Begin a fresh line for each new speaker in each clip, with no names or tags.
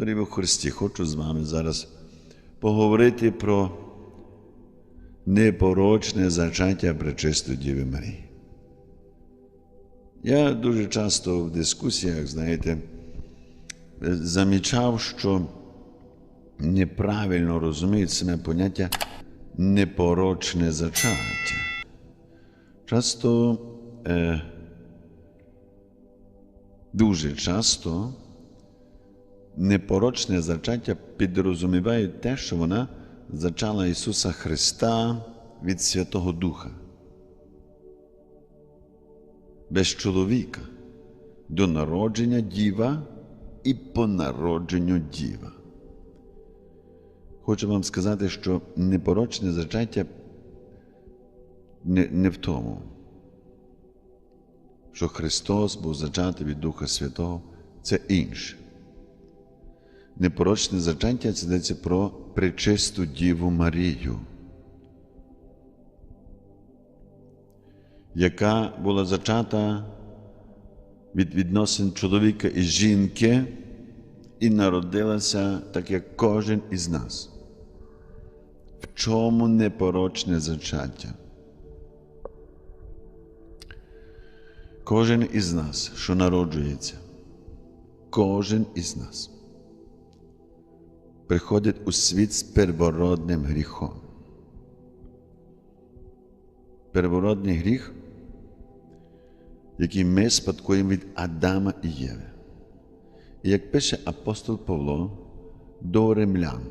В Христі, хочу з вами зараз поговорити про непорочне зачаття Пречистої Діви Марії. Я дуже часто в дискусіях, знаєте, замічав, що неправильно розуміють саме поняття непорочне зачаття. Часто, е, дуже часто непорочне зачаття підрозумівають те, що вона зачала Ісуса Христа від Святого Духа. Без чоловіка до народження діва і по народженню діва. Хочу вам сказати, що непорочне зачаття не, не в тому, що Христос був зачатий від Духа Святого, це інше. Непорочне зачаття це йдеться про пречисту Діву Марію, яка була зачата від відносин чоловіка і жінки і народилася так, як кожен із нас. В чому непорочне зачаття? Кожен із нас, що народжується, кожен із нас приходить у світ з первородним гріхом. Первородний гріх, який ми спадкуємо від Адама і Єви. І як пише апостол Павло до римлян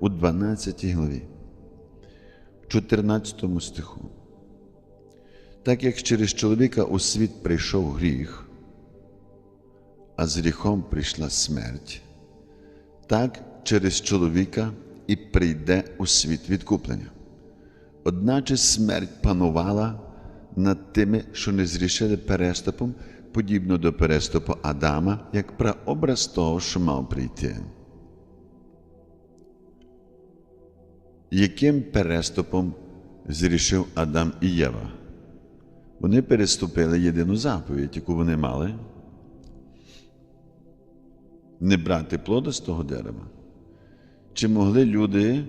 у 12 главі, в 14 стиху. Так як через чоловіка у світ прийшов гріх, а з гріхом прийшла смерть, так через чоловіка і прийде у світ відкуплення. Одначе смерть панувала над тими, що не зрішили переступом, подібно до переступу Адама, як прообраз того, що мав прийти. Яким переступом зрішив Адам і Єва? Вони переступили єдину заповідь, яку вони мали, не брати плода з того дерева. Чи могли люди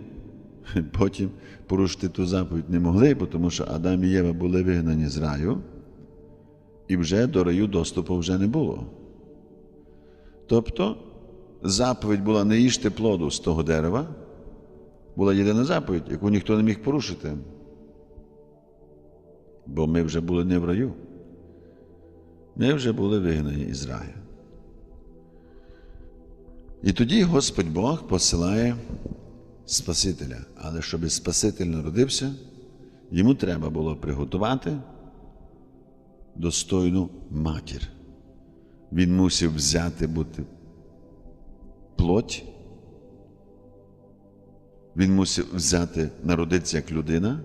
потім порушити ту заповідь? Не могли, тому що Адам і Єва були вигнані з раю, і вже до раю доступу вже не було. Тобто заповідь була не їжте плоду з того дерева, була єдина заповідь, яку ніхто не міг порушити. Бо ми вже були не в раю. Ми вже були вигнані із раю. І тоді Господь Бог посилає Спасителя. Але щоб Спаситель народився, йому треба було приготувати достойну матір. Він мусив взяти бути плоть. Він мусив взяти народитися як людина,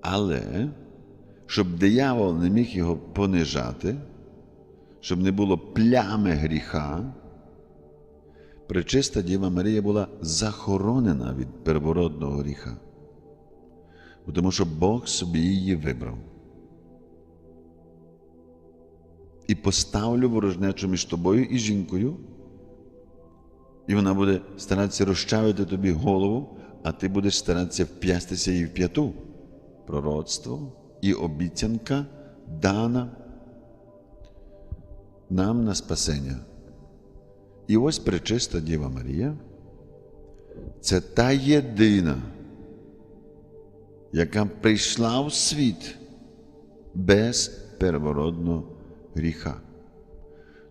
але щоб диявол не міг його понижати, щоб не було плями гріха. Пречиста Діва Марія була захоронена від первородного гріха, тому що Бог собі її вибрав. І поставлю ворожнечу між тобою і жінкою, і вона буде старатися розчавити тобі голову, а ти будеш старатися вп'ястися їй в п'яту. Пророцтво і обіцянка дана нам на спасення. І ось пречиста Діва Марія це та єдина, яка прийшла в світ без первородного гріха.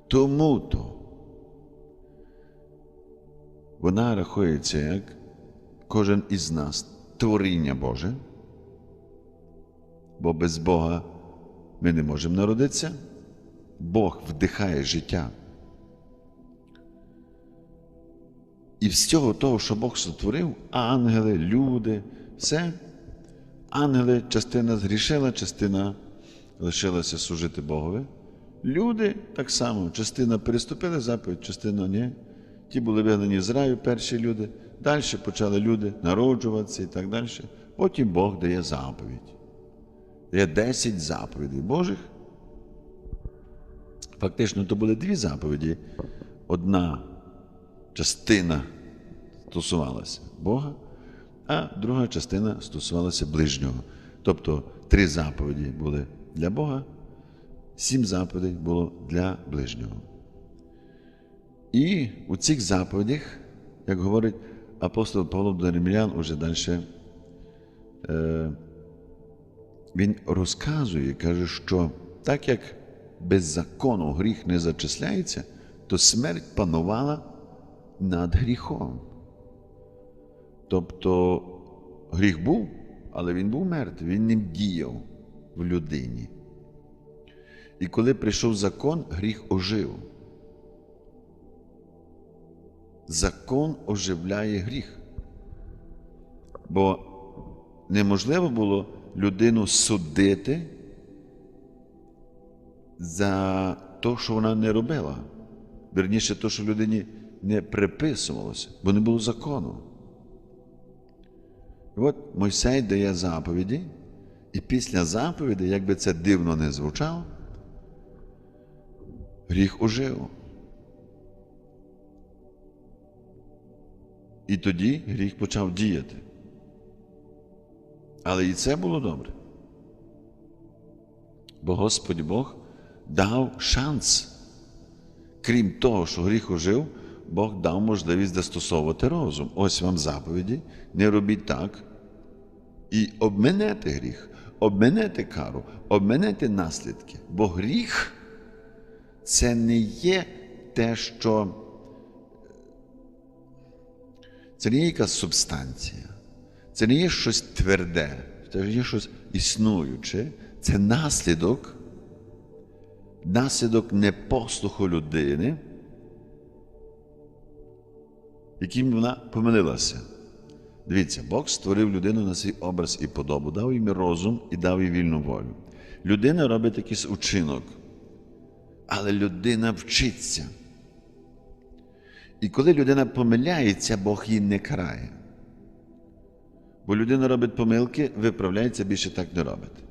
Тому то вона рахується як кожен із нас творіння Боже, бо без Бога ми не можемо народитися, Бог вдихає життя. І з цього того, що Бог сотворив, ангели, люди, все. Ангели, частина згрішила, частина лишилася служити Богові. Люди так само, частина переступили заповідь, частина ні. Ті були вигнані з раю, перші люди. Далі почали люди народжуватися і так далі. Потім Бог дає заповідь. Є 10 заповідей Божих. Фактично, то були дві заповіді. Одна частина стосувалася Бога, а друга частина стосувалася ближнього. Тобто три заповіді були для Бога, сім заповідей було для ближнього. І у цих заповідях, як говорить апостол Павло до уже далі, е, він розказує, каже, що так як без закону гріх не зачисляється, то смерть панувала над гріхом. Тобто гріх був, але він був мертвий, він не діяв в людині. І коли прийшов закон, гріх ожив. Закон оживляє гріх. Бо неможливо було людину судити за те, що вона не робила. Верніше, те, що людині не приписувалося, бо не було закону. І от Мойсей дає заповіді, і після заповіді, як би це дивно не звучало, гріх ожив. І тоді гріх почав діяти. Але і це було добре. Бо Господь Бог дав шанс. Крім того, що гріх ожив, Бог дав можливість застосовувати розум. Ось вам заповіді, не робіть так. І обминете гріх, обминете кару, обминете наслідки. Бо гріх це не є те, що це не є якась субстанція, це не є щось тверде, це є щось існуюче, це наслідок, наслідок непослуху людини, яким вона помилилася. Дивіться, Бог створив людину на свій образ і подобу, дав їм розум і дав їй вільну волю. Людина робить якийсь учинок, але людина вчиться. І коли людина помиляється, Бог її не карає. Бо людина робить помилки, виправляється, більше так не робить.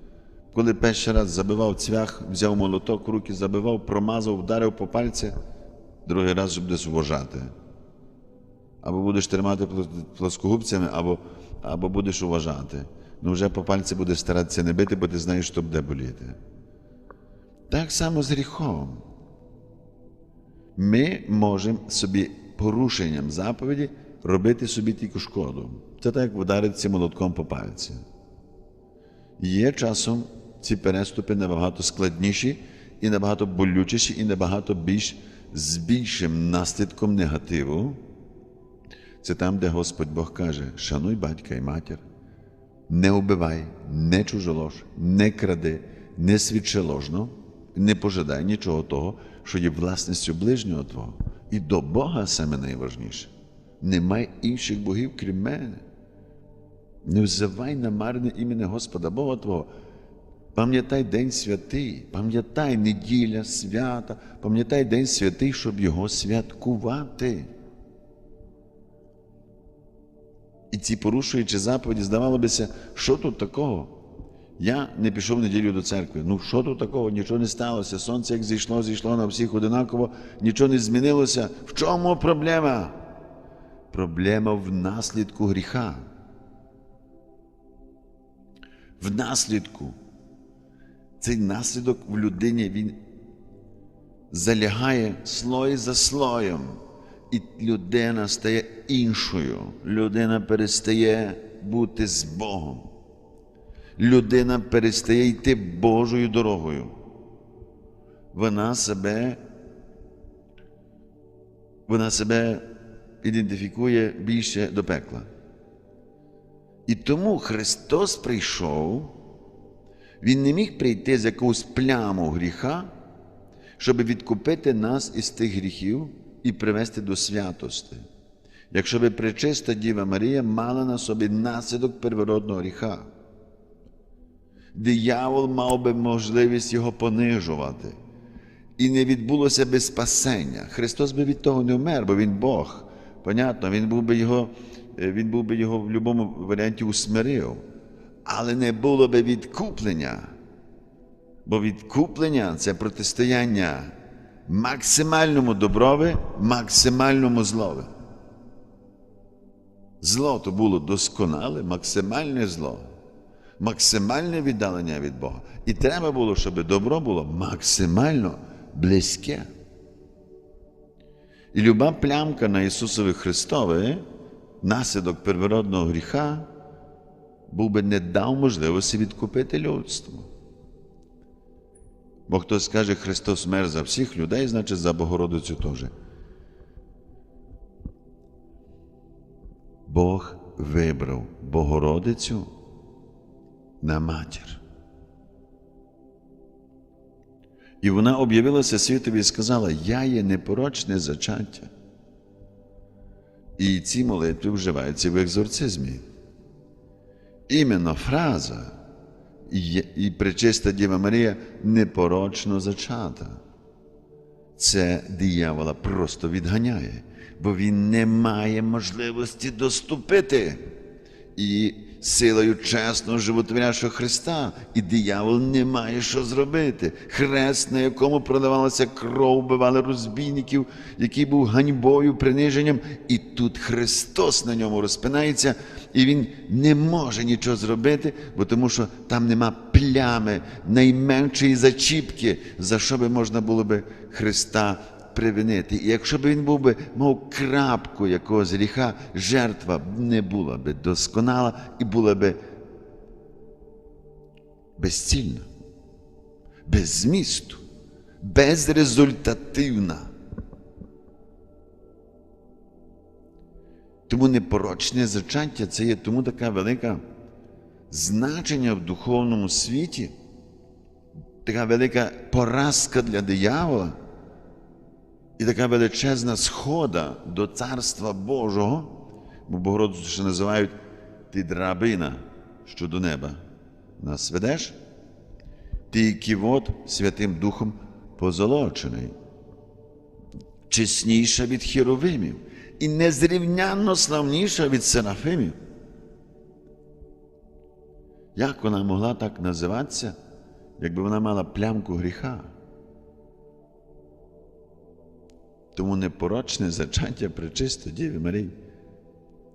Коли перший раз забивав цвях, взяв молоток, руки забивав, промазав, вдарив по пальці, другий раз будеш вважати. Або будеш тримати плоскогубцями, або, або будеш уважати. Ну вже по пальці будеш старатися не бити, бо ти знаєш, що буде боліти. Так само з гріхом. Ми можемо собі порушенням заповіді робити собі тільки шкоду. Це так, як вдаритися молотком по пальці. Є часом ці переступи набагато складніші і набагато болючіші, і набагато більш з більшим наслідком негативу. Це там, де Господь Бог каже: шануй батька і матір, не убивай, не чужолож, не кради, не свідчи ложно, не пожидай нічого того, що є власністю ближнього Твого. І до Бога саме найважніше. Немає інших богів, крім мене. Не взивай на марне ім'я Господа Бога Твого. Пам'ятай День святий, пам'ятай неділя свята, пам'ятай День святий, щоб його святкувати. І ці порушуючи заповіді, здавалося бися, що тут такого? Я не пішов в неділю до церкви. Ну, що тут такого? Нічого не сталося. Сонце як зійшло, зійшло на всіх одинаково, нічого не змінилося. В чому проблема? Проблема в наслідку гріха. В наслідку. Цей наслідок в людині він залягає слой за слоєм. І людина стає іншою. Людина перестає бути з Богом. Людина перестає йти Божою дорогою. Вона себе, вона себе ідентифікує більше до пекла. І тому Христос прийшов, Він не міг прийти з якогось пляму гріха, щоб відкупити нас із тих гріхів і привести до святости. Якщо би пречиста Діва Марія мала на собі наслідок первородного гріха, диявол мав би можливість його понижувати. І не відбулося би спасення. Христос би від того не вмер, бо Він Бог. Понятно, Він був би його, він був би його в будь-якому варіанті усмирив. Але не було би відкуплення. Бо відкуплення це протистояння максимальному доброві, максимальному злові. Зло то було досконале, максимальне зло, максимальне віддалення від Бога. І треба було, щоб добро було максимально близьке. І люба плямка на Ісусові Христове, наслідок первородного гріха, був би не дав можливості відкупити людство. Бо хтось скаже, Христос мер за всіх людей, значить за Богородицю теж. Бог вибрав Богородицю на матір. І вона об'явилася світові і сказала: Я є непорочне зачаття. І ці молитви вживаються в екзорцизмі. Іменно фраза і, і пречиста Діва Марія непорочно зачата. Це диявола просто відганяє, бо він не має можливості доступити. І силою чесного животворящого Христа, і диявол не має що зробити. Хрест, на якому продавалася кров, вбивали розбійників, який був ганьбою, приниженням, і тут Христос на ньому розпинається, і Він не може нічого зробити, бо тому що там нема плями, найменшої зачіпки, за що би можна було би Христа привинити. І якщо б він був би, мав крапку якогось гріха, жертва не була би досконала і була би безцільна, без змісту, безрезультативна. Тому непорочне зачаття це є тому така велика значення в духовному світі, така велика поразка для диявола. І така величезна схода до Царства Божого, бо Богородицю ще називають ти драбина, що до неба нас ведеш, ти ківот Святим Духом позолочений, чесніша від хіровимів і незрівнянно славніша від серафимів. Як вона могла так називатися, якби вона мала плямку гріха? Тому непорочне зачаття пречисто Діви Марії.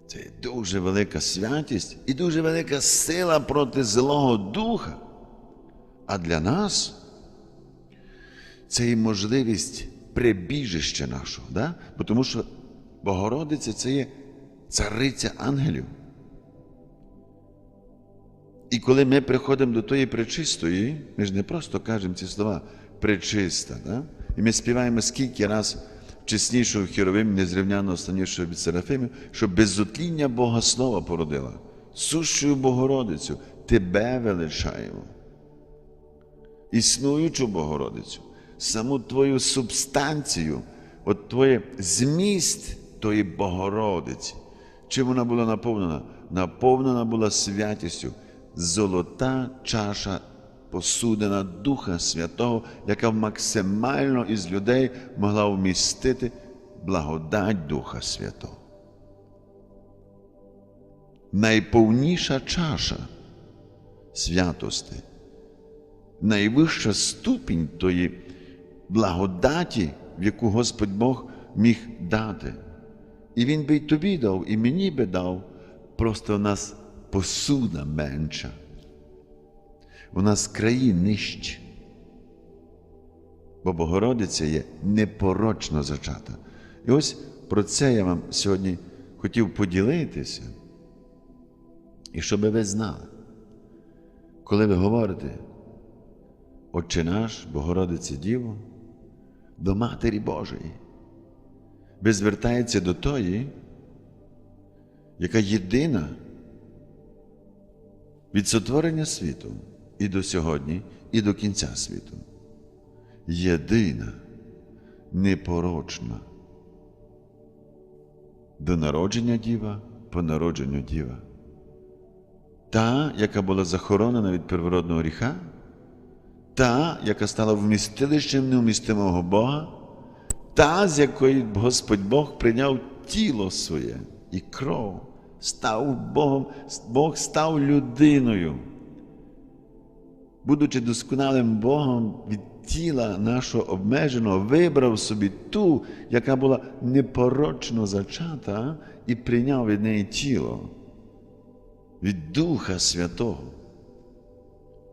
Це дуже велика святість і дуже велика сила проти Злого Духа. А для нас це і можливість прибіжища нашого. Да? Бо тому що Богородиця це є цариця ангелів. І коли ми приходимо до тої пречистої, ми ж не просто кажемо ці слова пречиста. Да? І ми співаємо скільки раз чеснішого хіровим, незрівняно останнішого від Серафимів, щоб безутління Бога Слова породила, сущою Богородицю, тебе величаємо. Існуючу Богородицю, саму твою субстанцію, от твоє зміст тої Богородиці. Чим вона була наповнена? Наповнена була святістю, золота чаша посудина Духа Святого, яка максимально із людей могла вмістити благодать Духа Святого. Найповніша чаша святости, найвища ступінь тої благодаті, в яку Господь Бог міг дати. І Він би й тобі дав, і мені би дав, просто в нас посуда менша у нас краї нижчі. Бо Богородиця є непорочно зачата. І ось про це я вам сьогодні хотів поділитися. І щоб ви знали, коли ви говорите, Отче наш, Богородице Діво, до Матері Божої, ви звертаєтеся до тої, яка єдина від сотворення світу і до сьогодні, і до кінця світу. Єдина, непорочна. До народження діва, по народженню діва. Та, яка була захоронена від первородного гріха, та, яка стала вмістилищем неумістимого Бога, та, з якої Господь Бог прийняв тіло своє і кров, став Богом, Бог став людиною будучи досконалим Богом, від тіла нашого обмеженого вибрав собі ту, яка була непорочно зачата, і прийняв від неї тіло від Духа Святого.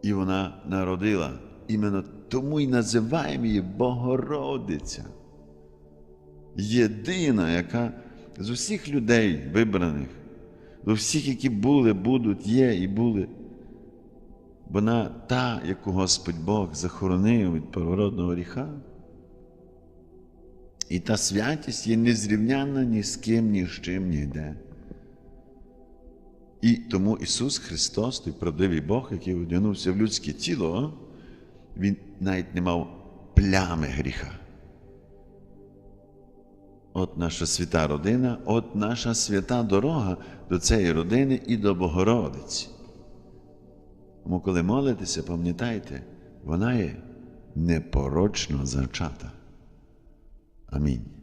І вона народила іменно тому і називаємо її Богородиця. Єдина, яка з усіх людей вибраних, з усіх, які були, будуть, є і були, вона та, яку Господь Бог захоронив від первородного гріха. І та святість є незрівнянна ні з ким, ні з чим, ніде. І тому Ісус Христос, той правдивий Бог, який одягнувся в людське тіло, Він навіть не мав плями гріха. От наша свята родина, от наша свята дорога до цієї родини і до Богородиці. Тому, коли молитеся, пам'ятайте, вона є непорочно зачата. Амінь.